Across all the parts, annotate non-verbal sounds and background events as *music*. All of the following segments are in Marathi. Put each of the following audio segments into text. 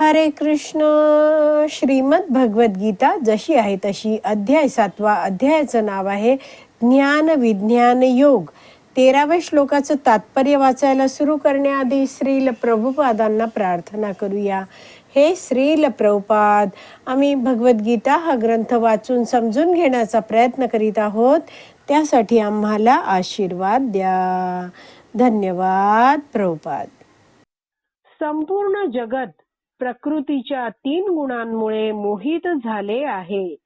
हरे कृष्ण. श्रीमद भगवद्गीता जशी आहे तशी अध्याय सातवा अध्यायाचं नाव आहे ज्ञान विज्ञान योग. तेराव्या श्लोकाचं तात्पर्य वाचायला सुरू करण्याआधी श्रील प्रभुपादांना प्रार्थना करूया. हे श्रील प्रभुपाद आम्ही भगवद्गीता हा ग्रंथ वाचून समजून घेण्याचा प्रयत्न करीत आहोत. त्यासाठी आम्हाला आशीर्वाद द्या. धन्यवाद प्रभुपाद. संपूर्ण जगत प्रकृतीच्या तीन गुणांमुळे मोहित झाले आहे.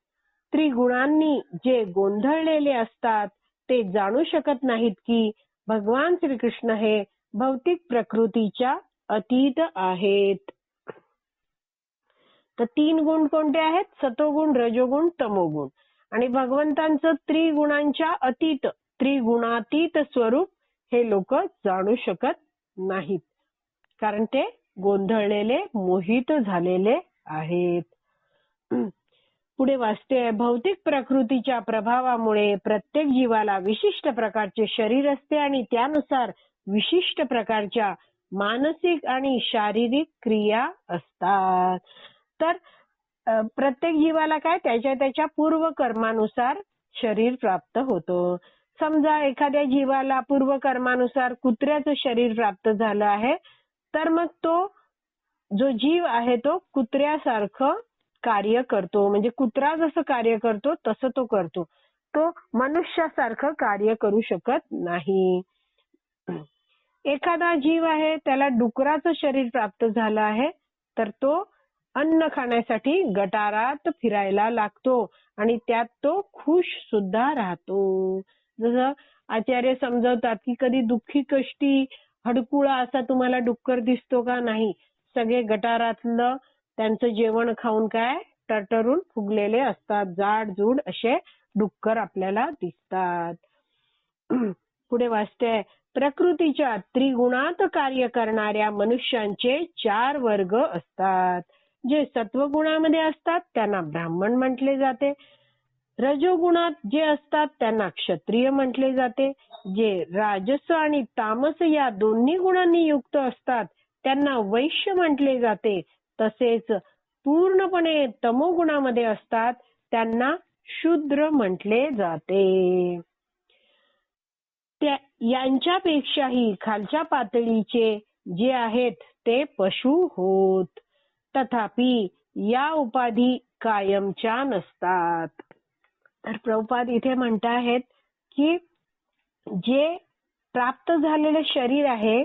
त्रिगुणांनी जे गोंधळलेले असतात ते जाणू शकत नाहीत की भगवान श्रीकृष्ण हे भौतिक प्रकृतीच्या अतीत आहेत. तर तीन गुण कोणते आहेत? सतोगुण रजोगुण तमोगुण. आणि भगवंतांचं त्रिगुणांच्या अतीत त्रिगुणातीत स्वरूप हे लोक जाणू शकत नाहीत. कारण ते गोंधळलेले मोहित झालेले आहेत. पुढे वाचते भौतिक प्रकृतीच्या प्रभावामुळे प्रत्येक जीवाला विशिष्ट प्रकारचे शरीर असते आणि त्यानुसार विशिष्ट प्रकारच्या मानसिक आणि शारीरिक क्रिया असतात. तर प्रत्येक जीवाला काय? त्याच्या त्याच्या पूर्व कर्मानुसार शरीर प्राप्त होतो. समजा एखाद्या जीवाला पूर्व कर्मानुसार कुत्र्याचं शरीर प्राप्त झालं आहे तर मग तो जो जीव आहे तो कुत्र्यासारखं कार्य करतो. म्हणजे कुत्रा जसं कार्य करतो तसं तो करतो. तो मनुष्यासारखं कार्य करू शकत नाही. एखादा जीव आहे त्याला डुकराचं शरीर प्राप्त झालं आहे तर तो अन्न खाण्यासाठी गटारात फिरायला लागतो आणि त्यात तो खुश सुद्धा राहतो. जसं आचार्य समजवतात की कधी दुःखी कष्टी हडकुळा असा तुम्हाला डुक्कर दिसतो का नाही? सगळे गटारातलं त्यांचं जेवण खाऊन काय? टरटरून फुगलेले असतात. जाड जूड असे डुक्कर आपल्याला दिसतात. *clears throat* पुढे वाचते. प्रकृतीच्या त्रिगुणात कार्य करणाऱ्या मनुष्यांचे चार वर्ग असतात. जे सत्वगुणामध्ये असतात त्यांना ब्राह्मण म्हटले जाते. रजोगुणात जे असतात त्यांना क्षत्रिय म्हटले जाते. जे राजस्व आणि तामस या दोन्ही गुणांनी युक्त असतात त्यांना वैश्य म्हटले जाते. तसेच पूर्णपणे तमोगुणामध्ये असतात त्यांना शूद्र म्हटले जाते. त्या यांच्यापेक्षाही खालच्या पातळीचे जे आहेत ते पशु होत. तथापि या उपाधी कायमच्या नसतात. तर प्रभुपाद इथे म्हणत आहेत की जे प्राप्त झालेले शरीर आहे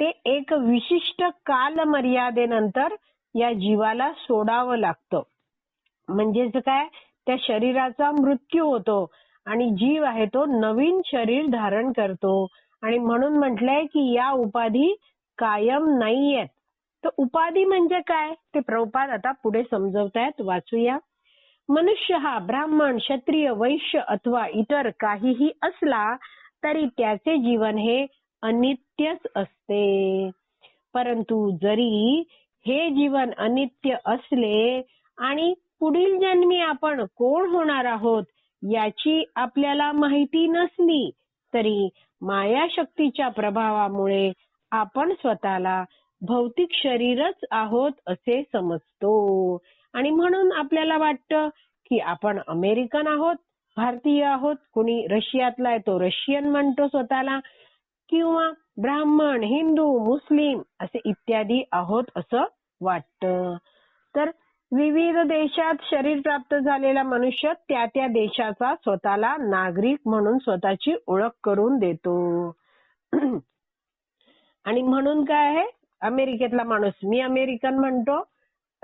ते एक विशिष्ट काल मर्यादेनंतर या जीवाला सोडावं लागतं. म्हणजेच काय? त्या शरीराचा मृत्यू होतो आणि जीव आहे तो नवीन शरीर धारण करतो. आणि म्हणून म्हटलंय की या उपाधी कायम नाहीयेत. तर उपाधी म्हणजे काय? ते प्रभुपाद आता पुढे समजवतायत. वाचूया. मनुष्य हा ब्राह्मण क्षत्रिय वैश्य अथवा इतर काहीही असला तरी त्याचे जीवन हे अनित्यच असते. परंतु जरी हे जीवन अनित्य असले आणि पुढील जन्मी आपण कोण होणार आहोत याची आपल्याला माहिती नसली तरी माया शक्तीच्या प्रभावामुळे आपण स्वतःला भौतिक शरीरच आहोत असे समजतो. आणि म्हणून आपल्याला वाटतं की आपण अमेरिकन आहोत भारतीय आहोत कुणी रशियातला आहे तो रशियन म्हणतो स्वतःला किंवा ब्राह्मण हिंदू मुस्लिम असे इत्यादी आहोत असं वाटतं. तर विविध देशात शरीर प्राप्त झालेला मनुष्य त्या त्या देशाचा स्वतःला नागरिक म्हणून स्वतःची ओळख करून देतो. *clears throat* आणि म्हणून काय आहे? अमेरिकेतला माणूस. मी अमेरिकन म्हणतो.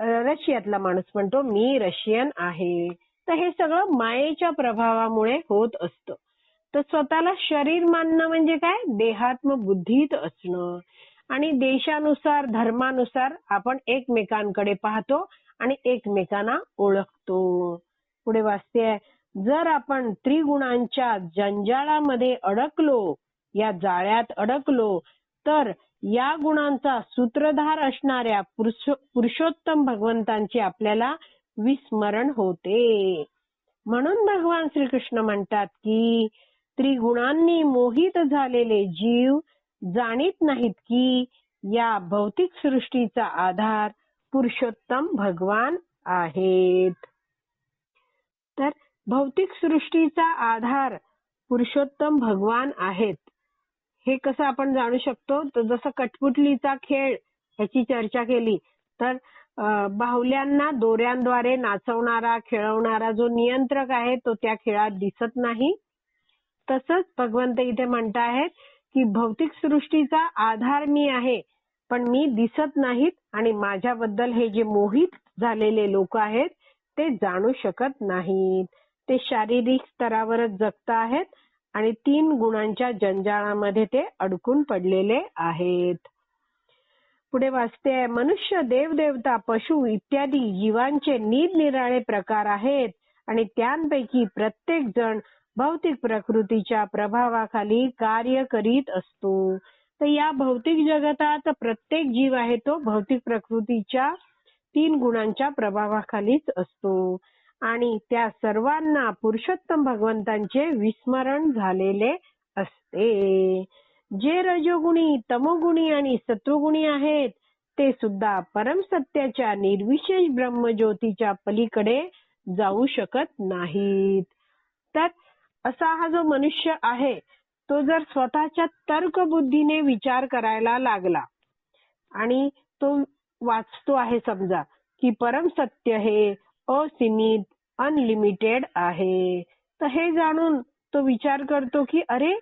रशियातला माणूस म्हणतो मी रशियन आहे. तर हे सगळं मायेच्या प्रभावामुळे होत असतं. तर स्वतःला शरीर मानणं म्हणजे काय? देहात्म बुद्धीत असणं. आणि देशानुसार धर्मानुसार आपण एकमेकांकडे पाहतो आणि एकमेकांना ओळखतो. पुढे वाचते जर आपण त्रिगुणांच्या जंजाळामध्ये अडकलो या जाळ्यात अडकलो तर या गुणांचा सूत्रधार असणाऱ्या पुरुषोत्तम भगवंतांचे आपल्याला विस्मरण होते. म्हणून भगवान श्रीकृष्ण म्हणतात की त्रिगुणांनी मोहित झालेले जीव जाणीत नाहीत की या भौतिक सृष्टीचा आधार पुरुषोत्तम भगवान आहेत. तर भौतिक सृष्टीचा आधार पुरुषोत्तम भगवान आहेत. हे कसं आपण जाणू शकतो? तर जसं कठपुतलीचा खेळ ह्याची चर्चा केली तर बाहुल्यांना दोऱ्यांद्वारे नाचवणारा खेळवणारा जो नियंत्रक आहे तो त्या खेळात दिसत नाही. तसंच भगवंत इथे म्हणतायत की भौतिक सृष्टीचा आधार मी आहे पण मी दिसत नाहीत आणि माझ्याबद्दल हे जे मोहित झालेले लोक आहेत ते जाणू शकत नाहीत. ते शारीरिक स्तरावरच जगत आहेत आणि तीन गुणांच्या जंजाळामध्ये ते अडकून पडलेले आहेत. पुढे वाचते मनुष्य देवदेवता पशु इत्यादी जीवांचे निरनिराळे प्रकार आहेत आणि त्यांपैकी प्रत्येक जण भौतिक प्रकृतीच्या प्रभावाखाली कार्य करीत असतो. तर या भौतिक जगतात प्रत्येक जीव आहे तो भौतिक प्रकृतीच्या तीन गुणांच्या प्रभावाखालीच असतो. आणि त्या सर्वांना पुरुषोत्तम भगवंतांचे विस्मरण झालेले असते. जे रजोगुणी तमोगुणी आणि सत्वगुणी आहेत ते सुद्धा परमसत्याच्या निर्विशेष ब्रह्मज्योतीच्या पलीकडे जाऊ शकत नाहीत. तर असा हा जो मनुष्य आहे तो जर स्वतःच्या तर्कबुद्धीने विचार करायला लागला आणि तो वाचतो आहे समजा की परम सत्य हे असीमित अनलिमिटेड आहे. तर हे जाणून तो विचार करतो की अरे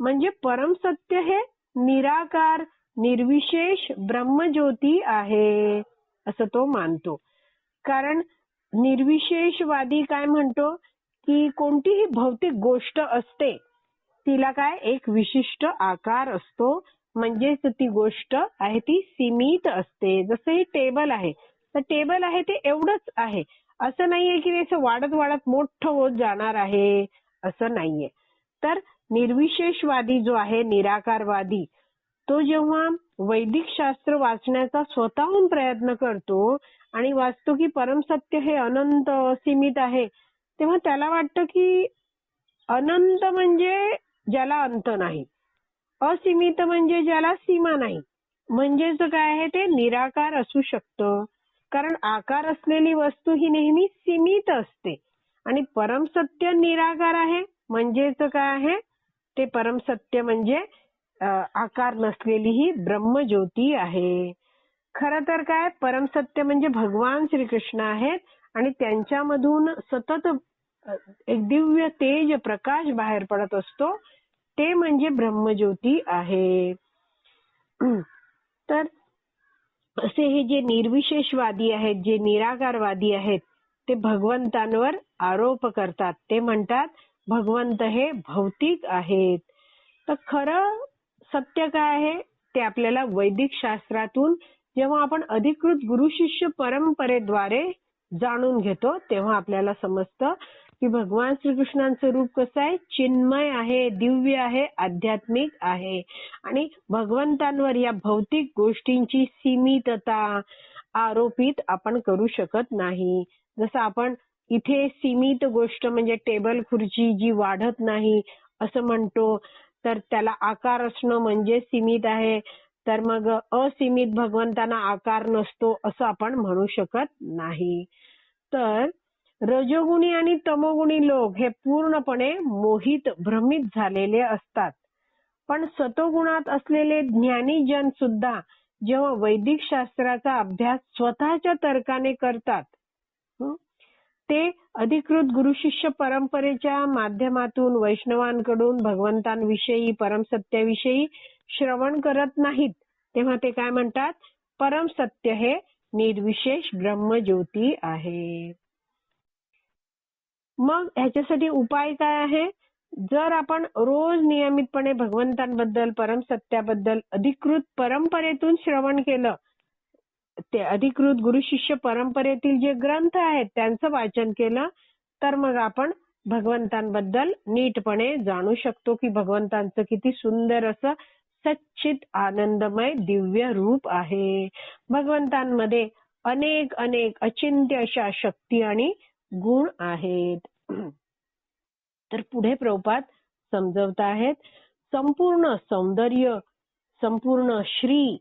म्हणजे परम सत्य हे निराकार निर्विशेष ब्रह्मज्योती आहे असं तो मानतो. कारण निर्विशेषवादी काय म्हणतो? की कोणतीही भौतिक गोष्ट असते तिला काय एक विशिष्ट आकार असतो. म्हणजेच ती गोष्ट आहे ती सीमित असते. जसं हे टेबल आहे. तर टेबल आहे ते एवढंच आहे. असं नाहीये की असं वाढत वाढत मोठं होत जाणार आहे असं नाहीये. तर निर्विशेषवादी जो आहे निराकारवादी तो जेव्हा वैदिक शास्त्र वाचण्याचा स्वतःहून प्रयत्न करतो आणि वाचतो की परमसत्य हे अनंत असीमित आहे तेव्हा त्याला वाटतं की अनंत म्हणजे ज्याला अंत नाही असीमित म्हणजे ज्याला सीमा नाही. म्हणजेच काय आहे ते निराकार असू शकतं. कारण आकार असलेली वस्तू ही नेहमी सीमित असते. आणि परमसत्य निराकार आहे म्हणजेच काय आहे? ते परमसत्य म्हणजे आकार नसलेली ही ब्रह्मज्योती आहे. खर तर काय परमसत्य म्हणजे भगवान श्रीकृष्ण आहेत आणि त्यांच्यामधून सतत एक दिव्य तेज प्रकाश बाहेर पडत असतो. ते म्हणजे ब्रह्मज्योती आहे. *clears throat* तर असे हे जे निर्विशेषवादी आहेत जे निराकारवादी आहेत ते भगवंतांवर आरोप करतात. ते म्हणतात भगवंत हे भौतिक आहेत. तर खरं सत्य काय आहे? ते आपल्याला वैदिक शास्त्रातून जेव्हा आपण अधिकृत गुरु शिष्य परंपरेद्वारे जाणून घेतो तेव्हा आपल्याला समजतं की भगवान श्रीकृष्णांचं रूप कसं आहे? चिन्मय आहे दिव्य आहे आध्यात्मिक आहे. आणि भगवंतांवर या भौतिक गोष्टींची सीमितता आरोपित आपण करू शकत नाही. जसं आपण इथे सीमित गोष्ट म्हणजे टेबल खुर्ची जी वाढत नाही असं म्हणतो तर त्याला आकार असणं म्हणजे सीमित आहे. तर मग असीमित भगवंतांना आकार नसतो असं आपण म्हणू शकत नाही. तर रजोगुणी आणि तमोगुणी लोक हे पूर्णपणे मोहित भ्रमित झालेले असतात. पण सतोगुणात असलेले ज्ञानी जन सुद्धा जेव्हा वैदिक शास्त्राचा अभ्यास स्वतःच्या तर्काने करतात ते अधिकृत गुरु शिष्य परंपरेच्या माध्यमातून वैष्णवांकडून भगवंतांविषयी परमसत्याविषयी श्रवण करत नाहीत. तेव्हा ते काय म्हणतात? परम सत्य हे निर्विशेष ब्रह्मज्योती आहे. मग ह्याच्यासाठी उपाय काय आहे? जर आपण रोज नियमितपणे भगवंतांबद्दल परमसत्याबद्दल अधिकृत परंपरेतून श्रवण केलं ते अधिकृत गुरु शिष्य परंपरेतील जे ग्रंथ आहेत त्यांचं वाचन केलं तर मग आपण भगवंतांबद्दल नीटपणे जाणू शकतो की भगवंतांचं किती सुंदर असं सच्चित आनंदमय दिव्य रूप आहे. भगवंतांमध्ये अनेक अनेक अचिंत्य अशा शक्ती आणि गुण आहेत. तर पुढे प्रभुपात समजवत आहेत. संपूर्ण सौंदर्य संपूर्ण श्री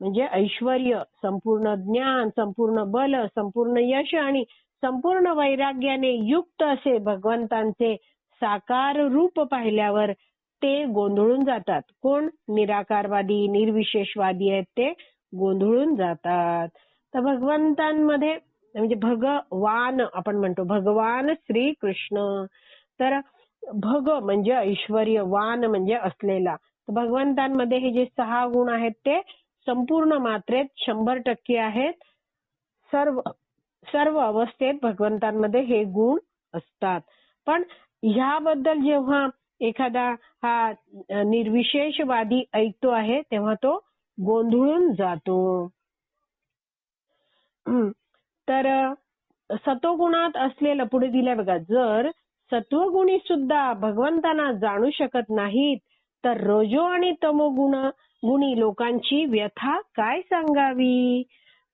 म्हणजे ऐश्वर संपूर्ण ज्ञान संपूर्ण बल संपूर्ण यश आणि संपूर्ण वैराग्याने युक्त असे भगवंतांचे साकार रूप पाहिल्यावर ते गोंधळून जातात. कोण? निराकारवादी निर्विशेषवादी आहेत ते गोंधळून जातात. तर भगवंतांमध्ये म्हणजे भगवान आपण म्हणतो. भगवान श्री कृष्ण तर भग म्हणजे ऐश्वर वान म्हणजे असलेला. तर भगवंतांमध्ये हे जे सहा गुण आहेत ते संपूर्ण मात्रेत शंभर टक्के आहेत. सर्व सर्व अवस्थेत भगवंतांमध्ये हे गुण असतात. पण ह्याबद्दल जेव्हा एखादा हा निर्विशेषवादी ऐकतो आहे तेव्हा तो गोंधळून जातो. तर सत्वगुणात असलेलं पुढे दिलंय बघा जर सत्वगुणी सुद्धा भगवंतांना जाणू शकत नाहीत तर रजो आणि तमोगुण गुणी लोकांची व्यथा काय सांगावी?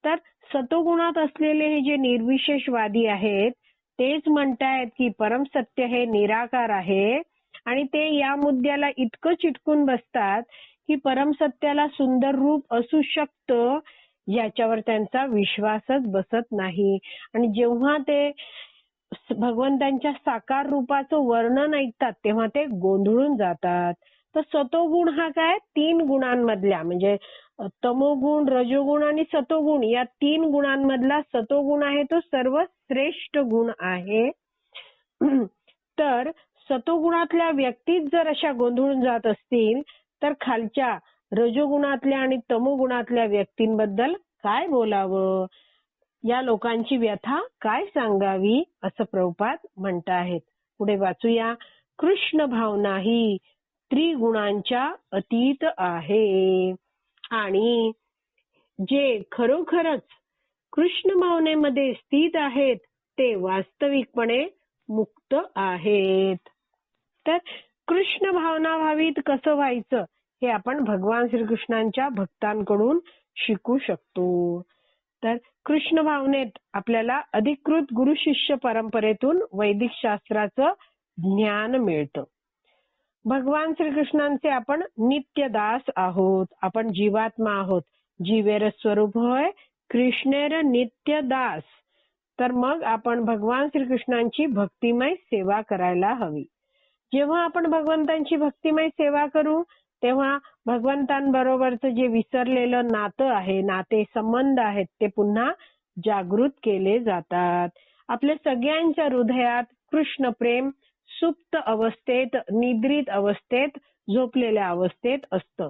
तर सत्वगुणात असलेले हे जे निर्विशेषवादी आहेत तेच म्हणतायत की परमसत्य हे निराकार आहे आणि ते या मुद्द्याला इतकं चिटकून बसतात की परमसत्याला सुंदर रूप असू शकतं याच्यावर त्यांचा विश्वासच बसत नाही. आणि जेव्हा ते भगवंतांच्या साकार रूपाचं वर्णन ऐकतात तेव्हा ते गोंधळून जातात. तर सतोगुण हा काय? तीन गुणांमधल्या म्हणजे तमोगुण रजोगुण आणि सतोगुण या तीन गुणांमधला सतोगुण आहे तो सर्वश्रेष्ठ गुण आहे. *clears throat* तर सतोगुणातल्या व्यक्तीच जर अशा गोंधळून जात असतील तर खालच्या रजोगुणातल्या आणि तमोगुणातल्या व्यक्तींबद्दल काय बोलावं? या लोकांची व्यथा काय सांगावी? असं प्रभुपाद म्हणत आहेत पुढे वाचूया. कृष्ण भावना ही त्रिगुणांच्या अतीत आहे. आणि जे खरोखरच कृष्ण भावनेमध्ये स्थित आहेत ते वास्तविकपणे मुक्त आहेत. तर कृष्ण भावना भावीत कसं व्हायचं? हे आपण भगवान श्रीकृष्णांच्या भक्तांकडून शिकू शकतो. तर कृष्ण भावनेत आपल्याला अधिकृत गुरु शिष्य परंपरेतून वैदिक शास्त्राचं ज्ञान मिळतं. भगवान श्रीकृष्णांचे आपण नित्य दास आहोत आपण जीवात्मा आहोत. जीवेर स्वरूप होय कृष्णेर नित्य दास तर मग आपण भगवान श्रीकृष्णांची भक्तिमय सेवा करायला हवी. जेव्हा आपण भगवंतांची भक्तिमय सेवा करू तेव्हा भगवंतांबरोबरचं जे विसरलेलं नातं आहे नाते संबंध आहेत ते पुन्हा जागृत केले जातात. आपल्या सगळ्यांच्या हृदयात कृष्ण प्रेम सुप्त अवस्थेत निद्रित अवस्थेत झोपलेल्या अवस्थेत असतं.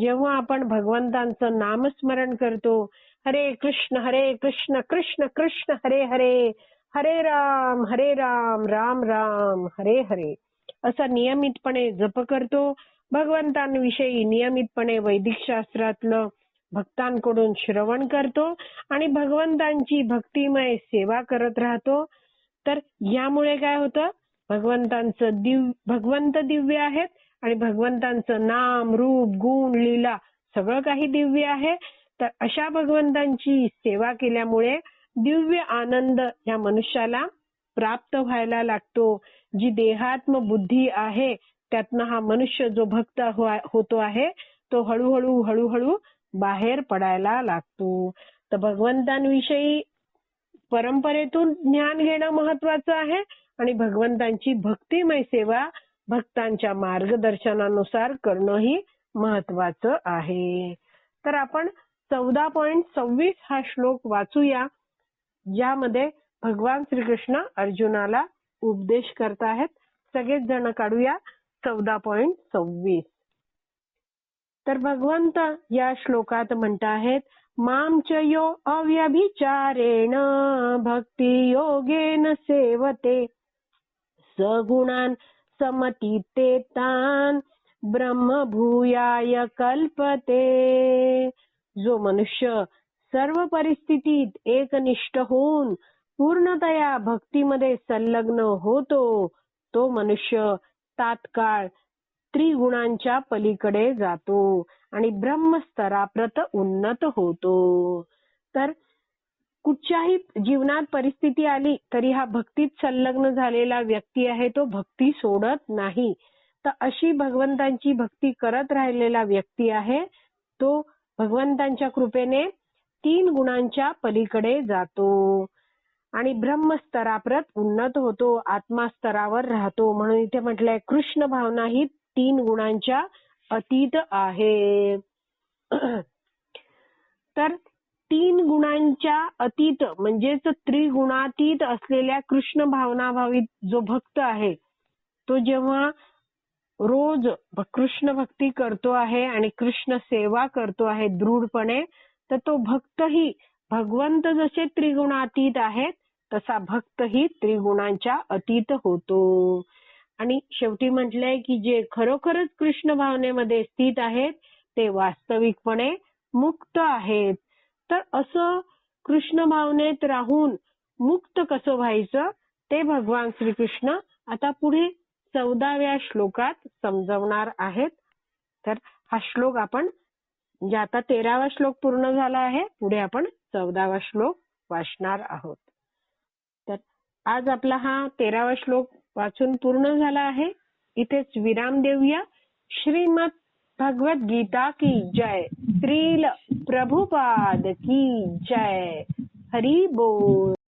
जेव्हा आपण भगवंतांचं नामस्मरण करतो हरे कृष्ण हरे कृष्ण कृष्ण कृष्ण हरे हरे हरे राम हरे राम राम राम हरे हरे असा नियमितपणे जप करतो. भगवंतांविषयी नियमितपणे वैदिक शास्त्रातलं भक्तांकडून श्रवण करतो आणि भगवंतांची भक्तिमय सेवा करत राहतो. तर यामुळे काय होतं? भगवंतांचं दिव भगवंत दिव्य आहेत आणि भगवंतांचं नाम रूप गुण लीला सगळं काही दिव्य आहे. तर अशा भगवंतांची सेवा केल्यामुळे दिव्य आनंद या मनुष्याला प्राप्त व्हायला लागतो. जी देहात्म बुद्धी आहे त्यातनं हा मनुष्य जो भक्त हो- होतो आहे तो हळूहळू हळूहळू बाहेर पडायला लागतो. तर भगवंतांविषयी परंपरेतून ज्ञान घेणं महत्वाचं आहे आणि भगवंतांची भक्तिमय सेवा भक्तांच्या मार्गदर्शनानुसार करणंही महत्वाचं आहे. तर आपण चौदा पॉइंट सव्वीस हा श्लोक वाचूया ज्यामध्ये भगवान श्रीकृष्ण अर्जुनाला उपदेश करत आहेत. सगळेच जण काढूया. चौदा पॉइंट सव्वीस. तर भगवंत या श्लोकात म्हणत आहेत मामच यो अव्यभिचारेण भक्ती योगेन सेवते. सगुणान समतीते तान ब्रह्मभूयाय कल्पते. जो मनुष्य सर्व परिस्थितीत एकनिष्ठ होऊन पूर्णतया भक्तीमध्ये संलग्न होतो तो मनुष्य तात्काळ त्रिगुणांच्या पलीकडे जातो आणि ब्रह्मस्तराप्रत उन्नत होतो. तर कुठच्याही जीवनात परिस्थिती आली तरी हा भक्तीत संलग्न झालेला व्यक्ती आहे तो भक्ती सोडत नाही. तर अशी भगवंतांची भक्ती करत राहिलेला व्यक्ती आहे तो भगवंतांच्या कृपेने तीन गुणांच्या पलीकडे जातो. आणि ब्रह्मस्तराप्रत उन्नत होतो आत्मा स्तरावर राहतो. म्हणून इथे म्हटलंय कृष्ण भावना ही तीन गुणांच्या अतीत आहे. *clears throat* तर तीन गुणांच्या अतीत म्हणजेच त्रिगुणातीत असलेल्या कृष्ण भावनाभावित जो भक्त आहे तो जेव्हा रोज कृष्ण भक्ती करतो आहे आणि कृष्ण सेवा करतो आहे दृढपणे तर तो भक्तही भगवंत जसे त्रिगुणातीत आहेत तसा भक्तही त्रिगुणांच्या अतीत होतो. आणि शेवटी म्हटलंय की जे खरोखरच कृष्ण भावनेमध्ये स्थित आहेत ते वास्तविकपणे मुक्त आहेत. तर असं कृष्ण भावनेत राहून मुक्त कसं व्हायचं ते भगवान श्रीकृष्ण आता पुढे चौदाव्या श्लोकात समजवणार आहेत. तर हा श्लोक आपण म्हणजे आता तेरावा श्लोक पूर्ण झाला आहे पुढे आपण चौदावा श्लोक वाचणार आहोत. आज आपला हा तेरावा श्लोक वाचून पूर्ण झाला आहे. इथेच विराम देऊया. श्रीमद भगवत गीता की जय. श्रील प्रभुपाद की जय. हरी बोल.